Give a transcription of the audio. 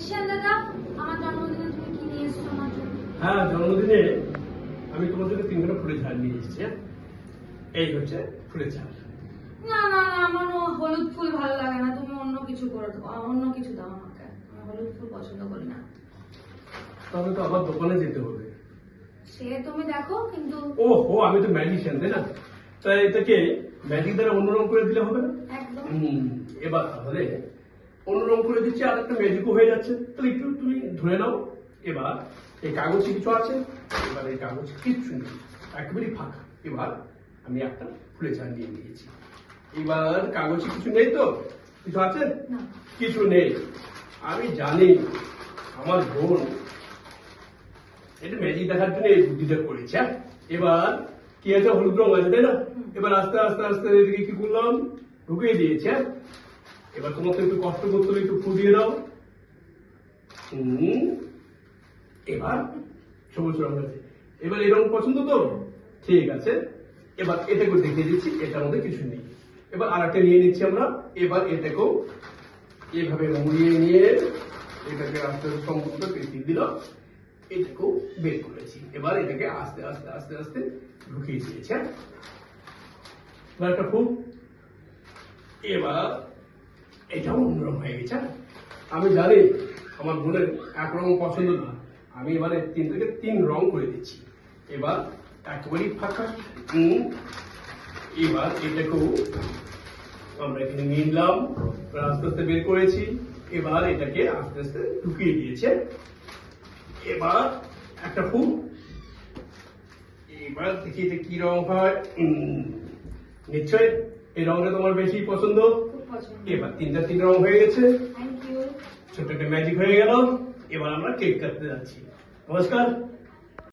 শিয়াল দাদা আমার জন্মদিনে তুমি কি নিয়ে এসছো আমার জন্য? হ্যাঁ জন্মদিনে আমি তোমার জন্য তিনখানা ফুলের ঝাড় নিয়ে এসেছি হ্যাঁ? এই হচ্ছে ফুলের ঝাড় না না না আমার হলুদ ফুল ভালো লাগে না। তুমি অন্য কিছু করে অন্য কিছু দাও আমাকে। আমি হলুদ ফুল পছন্দ করি না। তাহলে তো আবার দোকানে যেতে হবে। সে তুমি দেখো কিন্তু ও হো আমি তো ম্যাজিশিয়ান তাই না? তাই এটাকে ম্যাজিক দ্বারা অন্যরকম করে দিলে হবে না? একদম। হুম, এবার তাহলে অন্যরকম করে দিচ্ছি আর একটা ম্যাজিকও হয়ে যাচ্ছে। তাহলে একটু তুমি ধরে নাও। এবার এই কাগজে কিছু আছে এবার এই কাগজ কিচ্ছু নেই একেবারেই ফাঁকা। এবার আমি একটা ফুলে চা নিয়ে নিয়েছি। এবার কাগজে কিছু নেই তো? কিছু আছে? কিছু নেই। আমি জানি আমার বোন এটা ম্যাজিক দেখার জন্য এই বুদ্ধিটা করেছে হ্যাঁ? এবার কি আছে হলুদ রং আছে তাই না? এবার আস্তে আস্তে আস্তে এদিকে কি করলাম? ঢুকিয়ে দিয়েছে হ্যাঁ? এবার তোমাকে একটু কষ্ট করতে হবে একটু ফুটিয়ে দাও। এবার সবুজ রং আছে এবার এই পছন্দ তো? ঠিক আছে। এবার এটা করে দেখিয়ে দিচ্ছি, এটার মধ্যে কিছু নেই। এবার আর একটা নিয়ে নিচ্ছি আমরা। এবার এটাকেও এভাবে মুড়িয়ে নিয়ে এটাকে আস্তে আস্তে সম্পূর্ণ পেঁচিয়ে দিল। এটাকেও বের করেছি। এবার এটাকে আস্তে আস্তে আস্তে আস্তে ঢুকিয়ে দিয়েছে হ্যাঁ? এবার একটা খুব এবার এটাও অন্যরকম হয়ে গেছে? আমি জানি আমার বোনের একরকম পছন্দ না। আমি এবারে তিন থেকে তিন রং করে দিচ্ছি। এবার একবারই ফাঁকা। এবার এটাকেও আমরা এখানে নিয়ে নিলাম। আস্তে আস্তে বের করেছি। এবার এটাকে আস্তে আস্তে ঢুকিয়ে দিয়েছে। এবার একটা ফুল। এবার দেখি এটা কি রং হয়। নিশ্চয় এই রংটা তোমার বেশি পছন্দ। এবার তিনটা তিন রং হয়ে গেছে। ছোট একটা ম্যাজিক হয়ে গেল। এবার আমরা কেক কাটতে যাচ্ছি। নমস্কার।